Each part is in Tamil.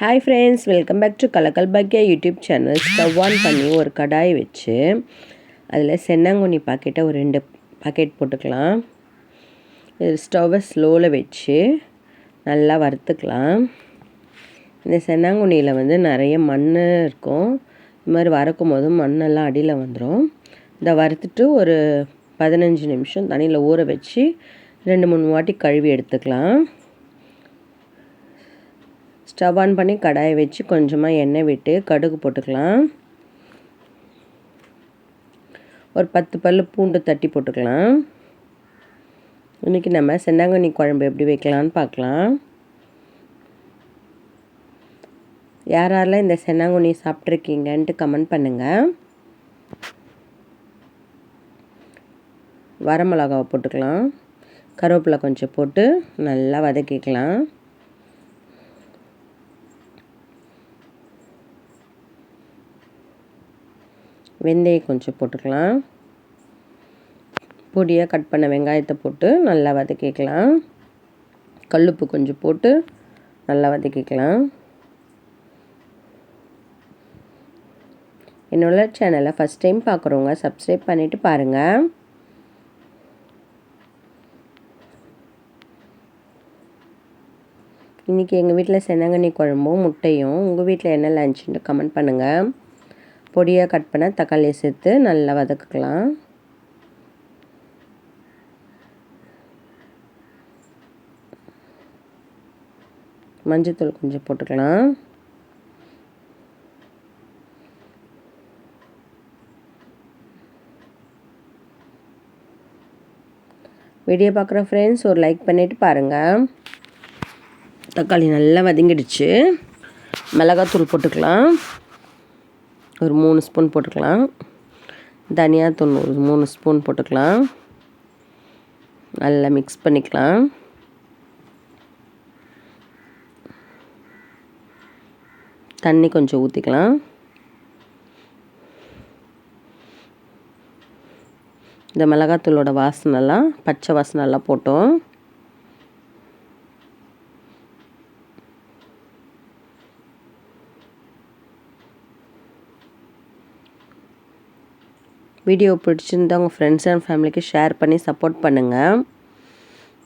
Hi friends welcome back to கலக்கல் பாக்கியா யூடியூப் சேனல் ஸ்டவ் ஆன் பண்ணி ஒரு கடாய் வச்சு அதில் சென்னாங்குனி பாக்கெட்டை ஒரு ரெண்டு பாக்கெட் போட்டுக்கலாம். ஸ்டவ்வை ஸ்லோவில் வச்சு நல்லா வறுத்துக்கலாம். இந்த சென்னாங்குனியில் வந்து நிறைய மண் இருக்கும். இது மாதிரி வறுக்கும் போதும் மண்ணெல்லாம் அடியில் வந்துடும் இதை வறுத்துட்டு ஒரு பதினஞ்சு நிமிஷம் தண்ணியில் ஊற வச்சு ரெண்டு மூணு வாட்டி கழுவி எடுத்துக்கலாம். ஸ்டவ் ஆன் பண்ணி கடாயை வச்சு கொஞ்சமாக எண்ணெய் விட்டு கடுகு போட்டுக்கலாம். ஒரு பத்து பல் பூண்டு தட்டி போட்டுக்கலாம். இன்றைக்கி நம்ம செந்தாங்கண்ணி குழம்பு எப்படி வைக்கலான்னு பார்க்கலாம். யார் யாரெல்லாம் இந்த சென்னாங்குனி சாப்பிட்ருக்கீங்கன்ட்டு கமெண்ட் பண்ணுங்கள் வரமிளகாவை போட்டுக்கலாம். கருவேப்பிலை கொஞ்சம் போட்டு நல்லா வதக்கிக்கலாம். வெந்தயம் கொஞ்சம் போட்டுக்கலாம். பொடியாக கட் பண்ண வெங்காயத்தை போட்டு நல்லா வதக்கிக்கலாம். கல்லுப்பு கொஞ்சம் போட்டு நல்லா வதக்கிக்கலாம். என்னோட சேனலை ஃபஸ்ட் டைம் பார்க்குறவங்க சப்ஸ்கிரைப் பண்ணிவிட்டு பாருங்கள் இன்றைக்கி எங்கள் வீட்டில் செனங்கண்ணி குழம்பும் முட்டையும் உங்கள் வீட்டில் என்ன லஞ்சுன்னு கமெண்ட் பண்ணுங்கள் பொடியாக கட் பண்ண தக்காளியை சேர்த்து நல்லா வதக்கலாம் மஞ்சத்தூள் கொஞ்சம் போட்டுக்கலாம். வீடியோ பார்க்குற ஃப்ரெண்ட்ஸ் ஒரு லைக் பண்ணிவிட்டு பாருங்கள் தக்காளி நல்லா வதங்கிடுச்சு. மிளகாத்தூள் போட்டுக்கலாம். ஒரு மூணு ஸ்பூன் போட்டுக்கலாம். தனியாத்தூள் ஒரு மூணு ஸ்பூன் போட்டுக்கலாம். நல்லா மிக்ஸ் பண்ணிக்கலாம். தண்ணி கொஞ்சம் ஊற்றிக்கலாம் இந்த மிளகாத்தூளோட வாசனைலாம் பச்சை வாசனைலாம் போட்டோம். வீடியோ பிடிச்சிருந்தா உங்கள் ஃப்ரெண்ட்ஸ் அண்ட் ஃபேமிலிக்கு ஷேர் பண்ணி சப்போர்ட் பண்ணுங்கள்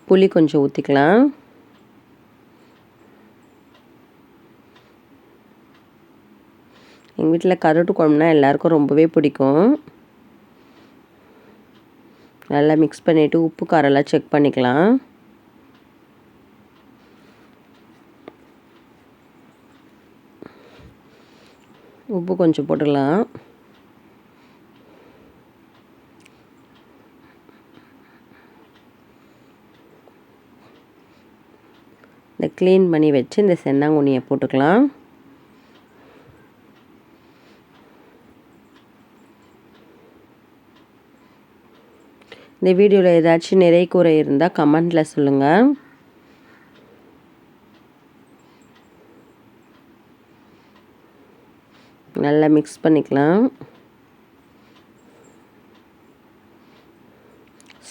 புளி கொஞ்சம் ஊற்றிக்கலாம் எங்கள் வீட்டில் கருட்டு குழம்புனா எல்லாருக்கும் ரொம்பவே பிடிக்கும். நல்லா மிக்ஸ் பண்ணிவிட்டு உப்பு காரெல்லாம் செக் பண்ணிக்கலாம். உப்பு கொஞ்சம் போட்டுக்கலாம். இந்த க்ளீன் பண்ணி வச்சு இந்த சென்னாங்குனியை போட்டுக்கலாம். இந்த வீடியோவில் ஏதாச்சும் நிறை குறை இருந்தால் கமெண்டில் சொல்லுங்கள் நல்லா மிக்ஸ் பண்ணிக்கலாம்.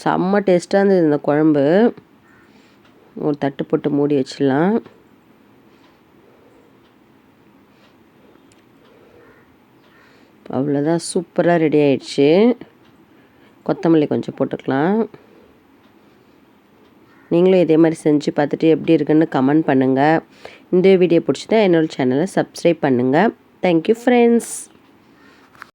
செம்ம டேஸ்ட்டாக இருந்தது இந்த குழம்பு. ஒரு தட்டு போட்டு மூடி வச்சிடலாம். அவ்வளோதான் சூப்பராக ரெடி ஆயிடுச்சு. கொத்தமல்லி கொஞ்சம் போட்டுக்கலாம். நீங்களும் இதே மாதிரி செஞ்சு பார்த்துட்டு எப்படி இருக்குன்னு கமெண்ட் பண்ணுங்கள் இந்த வீடியோ பிடிச்சதா என்னோடய சேனலை சப்ஸ்கிரைப் பண்ணுங்கள் தேங்க்யூ ஃப்ரெண்ட்ஸ்